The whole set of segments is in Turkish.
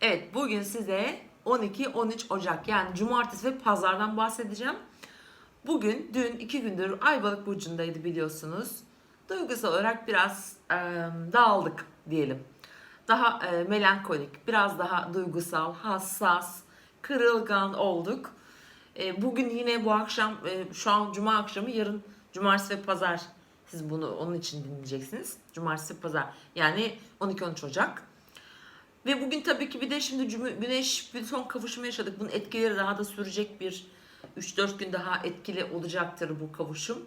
Evet bugün size 12-13 Ocak yani cumartesi ve pazardan bahsedeceğim. Bugün dün iki gündür Ayvalık Burcu'ndaydı biliyorsunuz. Duygusal olarak biraz e, dağıldık diyelim. Daha e, melankolik, biraz daha duygusal, hassas, kırılgan olduk. E, bugün yine bu akşam, e, şu an cuma akşamı, yarın cumartesi ve pazar siz bunu onun için dinleyeceksiniz. Cumartesi pazar yani 12-13 Ocak. Ve bugün tabii ki bir de şimdi cümü- güneş son kavuşma yaşadık. Bunun etkileri daha da sürecek bir 3-4 gün daha etkili olacaktır bu kavuşum.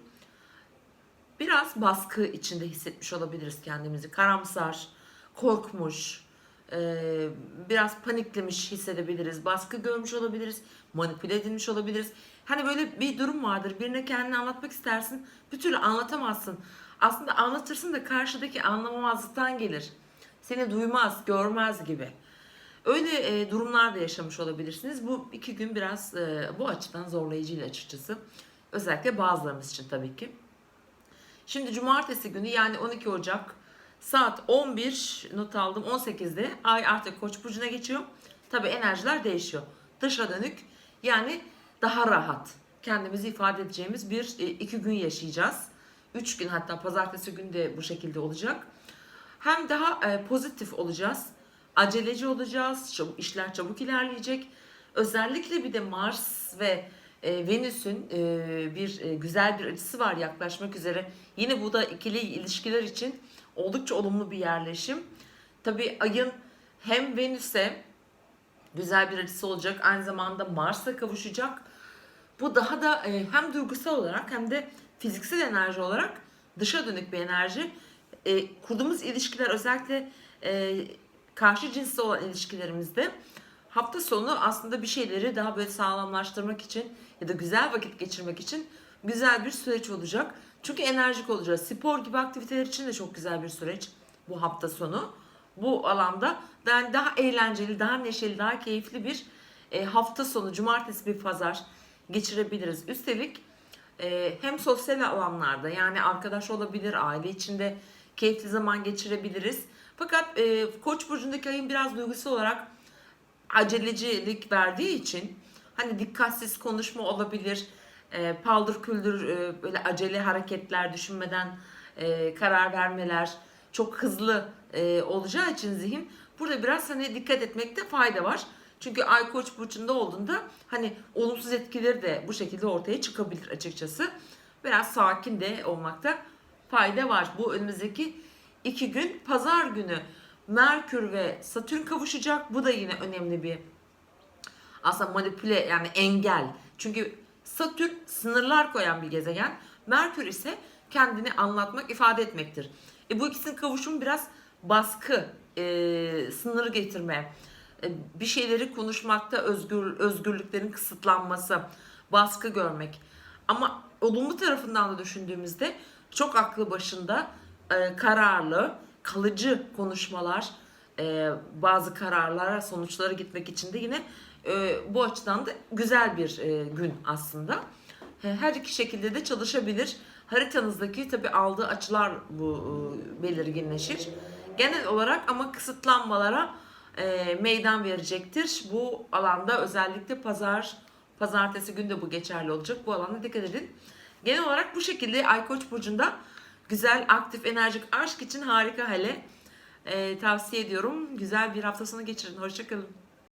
Biraz baskı içinde hissetmiş olabiliriz kendimizi. Karamsar, korkmuş, e, biraz paniklemiş hissedebiliriz. Baskı görmüş olabiliriz, manipüle edilmiş olabiliriz. Hani böyle bir durum vardır. Birine kendini anlatmak istersin, bir türlü anlatamazsın. Aslında anlatırsın da karşıdaki anlamamazlıktan gelir. Seni duymaz, görmez gibi. Öyle e, durumlar da yaşamış olabilirsiniz. Bu iki gün biraz e, bu açıdan zorlayıcıydı açıkçası. Özellikle bazılarımız için tabii ki. Şimdi cumartesi günü yani 12 Ocak saat 11 not aldım 18'de ay artık Koç burcuna geçiyor. Tabii enerjiler değişiyor. Dışa dönük yani daha rahat kendimizi ifade edeceğimiz bir e, iki gün yaşayacağız. Üç gün hatta pazartesi günü de bu şekilde olacak. Hem daha e, pozitif olacağız. Aceleci olacağız. Çabuk, işler çabuk ilerleyecek. Özellikle bir de Mars ve e, Venüs'ün e, bir e, güzel bir açısı var yaklaşmak üzere. Yine bu da ikili ilişkiler için oldukça olumlu bir yerleşim. Tabii ayın hem Venüs'e güzel bir açısı olacak aynı zamanda Mars'la kavuşacak. Bu daha da e, hem duygusal olarak hem de fiziksel enerji olarak dışa dönük bir enerji. E, kurduğumuz ilişkiler özellikle e, karşı cinsle olan ilişkilerimizde hafta sonu aslında bir şeyleri daha böyle sağlamlaştırmak için ya da güzel vakit geçirmek için güzel bir süreç olacak. Çünkü enerjik olacağız. Spor gibi aktiviteler için de çok güzel bir süreç bu hafta sonu. Bu alanda yani daha eğlenceli, daha neşeli, daha keyifli bir e, hafta sonu, cumartesi bir pazar geçirebiliriz. Üstelik e, hem sosyal alanlarda yani arkadaş olabilir, aile içinde keyifli zaman geçirebiliriz. Fakat e, Koç burcundaki ayın biraz duygusal olarak acelecilik verdiği için hani dikkatsiz konuşma olabilir. E, paldır küldür e, böyle acele hareketler düşünmeden e, karar vermeler çok hızlı e, olacağı için zihin burada biraz hani dikkat etmekte fayda var. Çünkü Ay Koç burcunda olduğunda hani olumsuz etkileri de bu şekilde ortaya çıkabilir açıkçası. Biraz sakin de olmakta fayda var. Bu önümüzdeki iki gün pazar günü Merkür ve Satürn kavuşacak. Bu da yine önemli bir aslında manipüle yani engel. Çünkü Satürn sınırlar koyan bir gezegen. Merkür ise kendini anlatmak, ifade etmektir. E bu ikisinin kavuşumu biraz baskı, e, sınır getirme, e, bir şeyleri konuşmakta özgür özgürlüklerin kısıtlanması, baskı görmek. Ama olumlu tarafından da düşündüğümüzde çok aklı başında e, kararlı, kalıcı konuşmalar, e, bazı kararlara, sonuçlara gitmek için de yine e, bu açıdan da güzel bir e, gün aslında. E, Her iki şekilde de çalışabilir. Haritanızdaki tabi aldığı açılar bu e, belirginleşir. Genel olarak ama kısıtlanmalara e, meydan verecektir. Bu alanda özellikle pazar, pazartesi günde bu geçerli olacak. Bu alanda dikkat edin. Genel olarak bu şekilde Ay Koç burcunda güzel, aktif, enerjik aşk için harika hale. E, tavsiye ediyorum. Güzel bir hafta sonu geçirin. Hoşçakalın.